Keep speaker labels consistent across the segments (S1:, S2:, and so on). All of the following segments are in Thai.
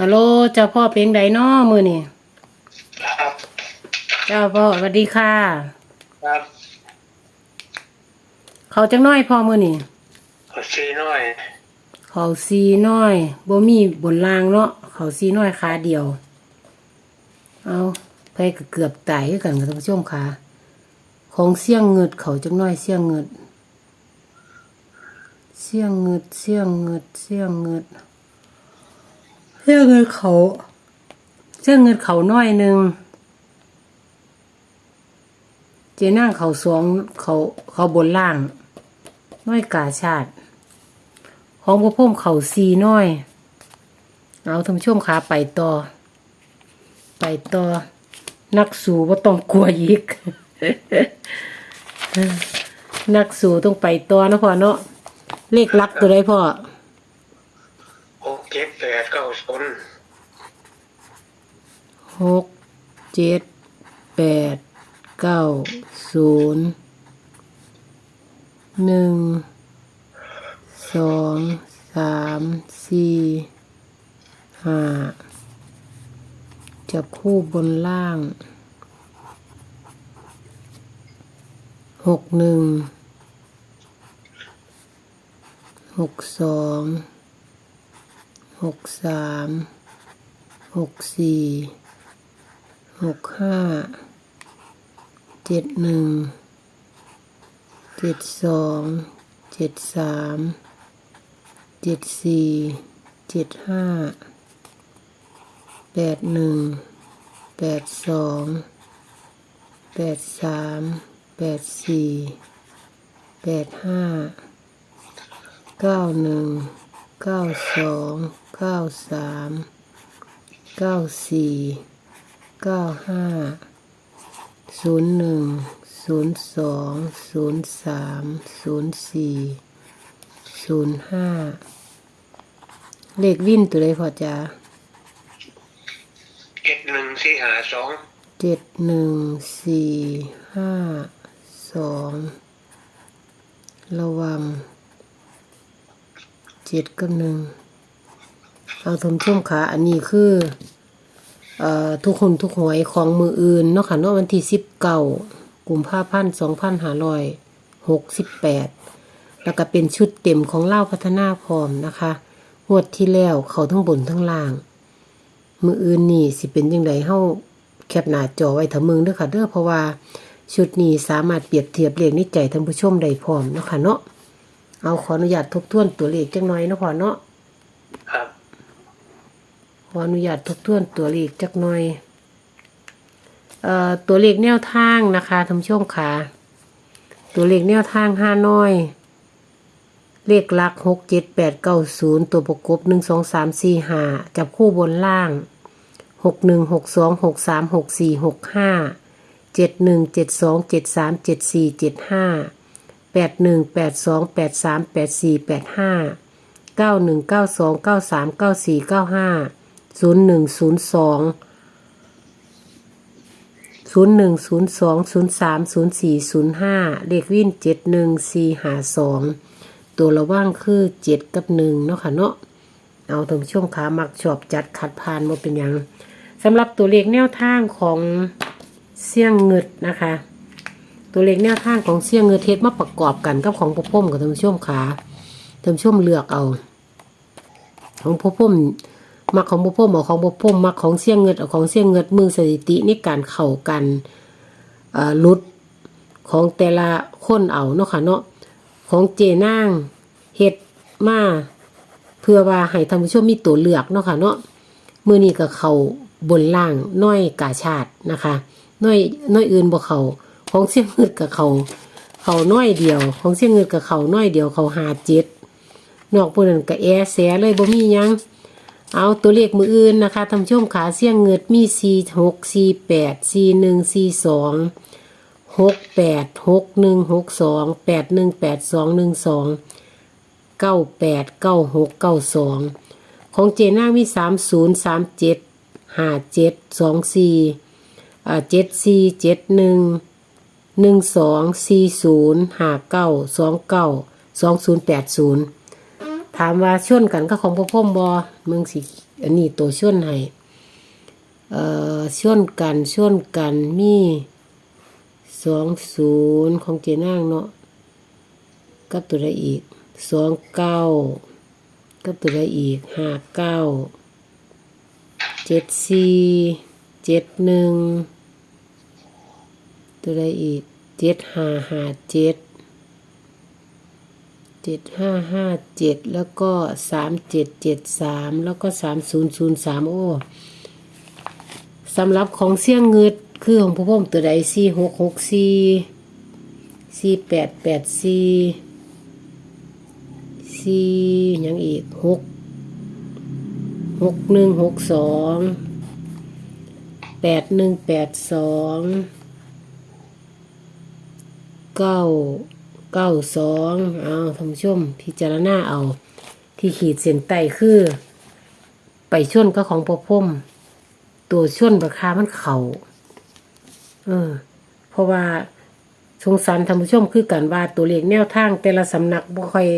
S1: ฮัลโหลเจ้าพ่อเพลงใดน้อมือนี่
S2: ครับ
S1: เจ้าพ่อสวัสดีค่ะ
S2: ครับ
S1: เขาจังน้อยพ่อมือนี่
S2: ขอซีหน่อย
S1: เขาซีน้อยบ่มีบนรางเนาะเขาซีน้อยขาเดียว เอาไปก็เกือบตายคือกันกับท่านผู้ชมค่ะ ของเสี่ยงเงิดเขาจังน้อยเสี่ยงเงิดเสี่ยงเงิดเสี่ยงเงิดเสี่ยงเงิด เสี่ยงเงิดเขาเสี่ยงเงิดเขาน้อยหนึ่งเจนั่งเขาสวงเขาเขาบนล่าง น้อยกาชาติ ของพระพุ่มเขาซีน้อย เอาทำช่วมขาไปต่อ ไปต่อ นักสู่ว่าต้องกลัวอีก นักสู่ต้องไปต่อนะพ่อเนาะเลขลักตัวใดพ่อ
S2: เจ็ดแปดเก้าศูนย์
S1: หกเจ็ดแปดเก้าศูนย์หนึ่งสองสามสี่ห้าจับคู่บนล่างหกหนึ่งหกสอง หกสามหกสี่หกห้าเจ็ดหนึ่งเจ็ดสองเจ็ดสามเจ็ดสี่เจ็ดห้าแปดหนึ่งแปดสองแปดสามแปดสี่แปดห้าเก้าหนึ่งเก้าสอง เก้าสามเก้าสี่เก้าห้าศูนย์หนึ่งศูนย์สองศูนย์สามศูนย์สี่ศูนย์ห้าเลขวิ่นตัวใดพอจ้า
S2: เจ็ดหนึ่งสี่หาสอง
S1: เจ็ดหนึ่งสี่ห้าสองระวังเจ็ดกับหนึ่ง เอาทมช่วมขาอันนี้คือเอ่อทุกคนทุกหวยของมืออื่นเนาะค่ะเนาะวันที่สิบเก้ากลุ่มผ้าพันสองพันห้าร้อยหกสิบแปดแล้วก็เป็นชุดเต็มของเล่าพัฒนาพร้อมนะคะงวดที่แล้วเขาทั้งบนทั้งล่าง มืออื่นนี่สิเป็นยังไงเฮาแคปหน้าจอไว้ถ้ามึงเด้อค่ะเด้อเพราะว่าชุดนี้สามารถเปรียบเทียบเลขในใจท่านผู้ชมได้พร้อมเนาะค่ะเนาะเอาขออนุญาตทบทวนตัวเลขจักหน่อยเนาะพ่อเนาะ
S2: ครับ
S1: ออนุญาตทบทวนตัวเลขจักหน่อยเอ่อตัวเลขแนวทางนะคะท่านผู้ชมค่ะ ตัวเลขแนวทางห้าน้อย เลขหลักหกเจ็ดแปดเก้าศูนย์ตัวประกบหนึ่งสองสามสี่ห้าจับคู่บนล่างหกหนึ่งหกสองหกสามหกสี่หกห้าเจ็ดหนึ่งเจ็ดสองเจ็ดสามเจ็ดสี่เจ็ดห้าแปดหนึ่งแปดสองแปดสามแปดสี่แปดห้าเก้าหนึ่งเก้าสองเก้าสามเก้าสี่เก้าห้า ศูนย์หนึ่งศูนย์สองศูนย์หนึ่งศูนย์สองศูนย์สามศูนย์สี่ศูนย์ห้าเลขวิ่นเจ็ดหนึ่งสี่หาสองตัวระว่างคือเจ็ดกับหนึ่งเนาะค่ะเนาะเอาท่านผู้ชมขามักชอบจัดขัดพานมาเป็นหยังสำหรับตัวเลขแนวทางของเสี่ยงเงิดนะคะ ตัวเลขแนวทางของเสี่ยงเงิดเทศมาประกอบกันกับของพพ่มกับท่านผู้ชมขาท่านผู้ชมเลือกเอา ของพพ่ม มักของพ่อพ่มเอาของพ่อพ่มมักของเสี่ยงเงิดเอาของเสี่ยงเงิดมือสถิติในการเข้ากันลุดของแต่ละคนเอาเนาะค่ะเนาะของเจนางเฮ็ดมาเพื่อว่าให้ท่านผู้ชมมีตัวเลือกเนาะค่ะเนาะมือนี้ก็เขาบนล่างน้อยกาชาตินะคะน้อยน้อยอื่นบ่เขาของเสี่ยงเงิดกับเขาเขาน้อยเดียว ของเสี่ยงเงิดกับเขาน้อยเดียวเขาหาเจ็ดนอกพวกนั้นก็แอแสเลยบ่มียัง เอาตัวเลขมืออื่นนะคะทำช่วงขาเสี่ยงเงิดมีสี่หกสี่แปดสี่หนึ่งสี่สองหกแปดหกหนึ่งหกสองแปดหนึ่งแปดสองหนึ่งสองเก้าแปดเก้าหกเก้าสองของเจน่ามีสามศูนย์สามเจ็ดห้าเจ็ดสองสี่อ่าเจ็ดสี่เจ็ดหนึ่งหนึ่งสองสี่ศูนย์ห้าเก้าสองเก้าสองศูนย์แปดศูนย์ ถามว่าชนกันก็ของพ่อพ่อมบอมึงสิอันนี้ตัวชนให้เอ่อชนกันชนกันมีสองศูนย์ของเจนางเนาะกับตัวใดอีกสองเก้ากับตัวใดอีกห้าเก้าเจ็ดสี่เจ็ดหนึ่งตัวใดอีกเจ็ดห้าห้าเจ็ด เจ็ดห้าห้าเจ็ดแล้วก็สามเจ็ดเจ็ดสามแล้วก็สามศูนย์ศูนย์สามโอ้สำหรับของเสี่ยงเงืดคือของผู้พ่มตัวใดสี่หกหกสี่สี่แปดแปดสี่สี่ยังอีกหกหกหนึ่งหกสองแปดหนึ่งแปดสองเก้า เก้าสองเอาท่านผู้ชมพิจารณาเอาที่ขีดเส้นใต้คือ ไปชนก็ของปอพมตัวชนราคามันเขาเออเพราะว่าสงสารท่านผู้ชมคือกันว่าตัวเลขแนวทางแต่ละสำนักบ่ค่อย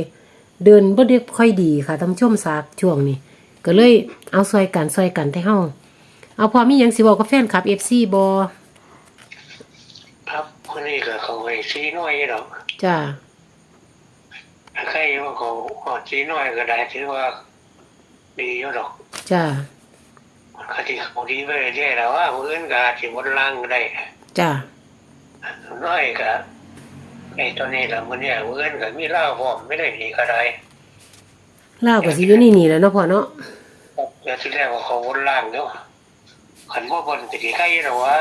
S1: เดินบ่ได้ค่อยดีค่ะท่านผู้ชมสากช่วงนี้ก็เลยเอาซอยกันซอยกันให้เฮาเอาพอมีหยังสิบอกกับแฟนคลับ FC บ่
S2: ครับคนนี้ก็เขาไอ้ซีน้อยดอก
S1: จ้า
S2: ใครว่าเขาขอซีน้อยก็ได้ถือว่า ดีอยู่ดอก
S1: จ้า
S2: คดีเขาดีไปเรื่อยแล้วว่าเพื่อนก็อาจสิหมดล่างก็ได้
S1: จ้า
S2: น้อยก็ไอ้ตัวนี้ละมันเนี่ยเพื่อนก็มีเหล่าพร้อมไม่ได้หนีก็ได้
S1: เล่าวก็สิอยู่นี่นี่แหล้วเนาะพ่อเนาะ
S2: แต่ที่แรกว่าเขาวนล่างเนาะขันว่าบนก็ดีใกล้หรอว่า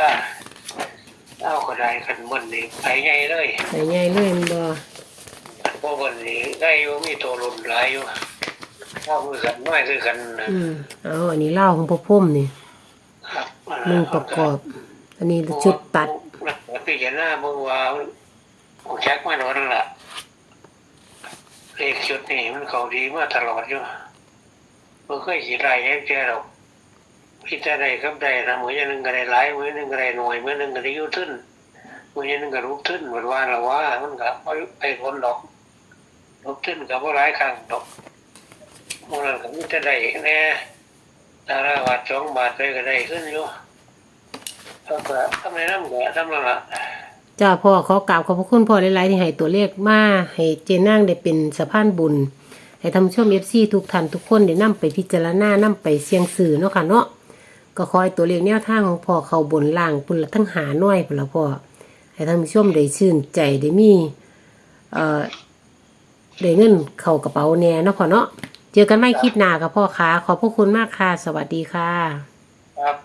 S2: เล่าก็ได้ขันบนนี่ไปไงเลย
S1: ไปใหญ่เลยแมันบ่
S2: ขันว่าบนนี่ได้อยู่มีตัวหลุนหลายอยู่ถ้ามือกันน้อยคือกันนะ
S1: อืมเอาอันนี้เล่าวของพ่อพุ่มนี่
S2: ครับ
S1: มึงประกอบ อันนี้ชุดตัด
S2: พี่จะหน้ามึงว่ากูแจ็คมาโดนละเลขชุดนี่มันเขาดีมาตลอดอยู่มันเคยขีดไรแค่เจอหรอก พี่จะได้กับได้นะมือยังนึงก็ได้หลายมือนึงก็ได้หน่วยมือนึงก็ได้ยุ่ทึ้นมือยังนึงก็ลุกทึ้นเหมือนว่าละว่ามันก็ไม่ไปคนดอกลุกทึ้นกับว่าหลายครั้งดอกมันก็มีแต่ได้แน่ดาราบาทสองบาทไปก็ได้ขึ้นอยู่ก็ก็ทำในน้ำก็ทำนั่นละ
S1: จ้าพ่อขอกราบขอบพระคุณพ่อหลายๆที่ให้ตัวเลขมาให้เจนางได้เป็นสะพานบุญให้ทำช่วมเอฟซีทุกท่านทุกคนได้นำไปพิจารณานำไปเสียงสื่อเนาะค่ะเนาะ ก็คอยตัวเลขแนวทางของพ่อเขาบนล่างพุ่นละทั้งหาน้อยพุ่นละพ่อให้ท่านผู้ชมได้ชื่นใจได้มีเอ่อได้เงินเข้ากระเป๋าแน่เนาะพ่อเนาะเจอกันไม่คลิปหน้ากับพ่อค้าขอบพระคุณมากค่ะ สวัสดีค่ะ
S2: ครับ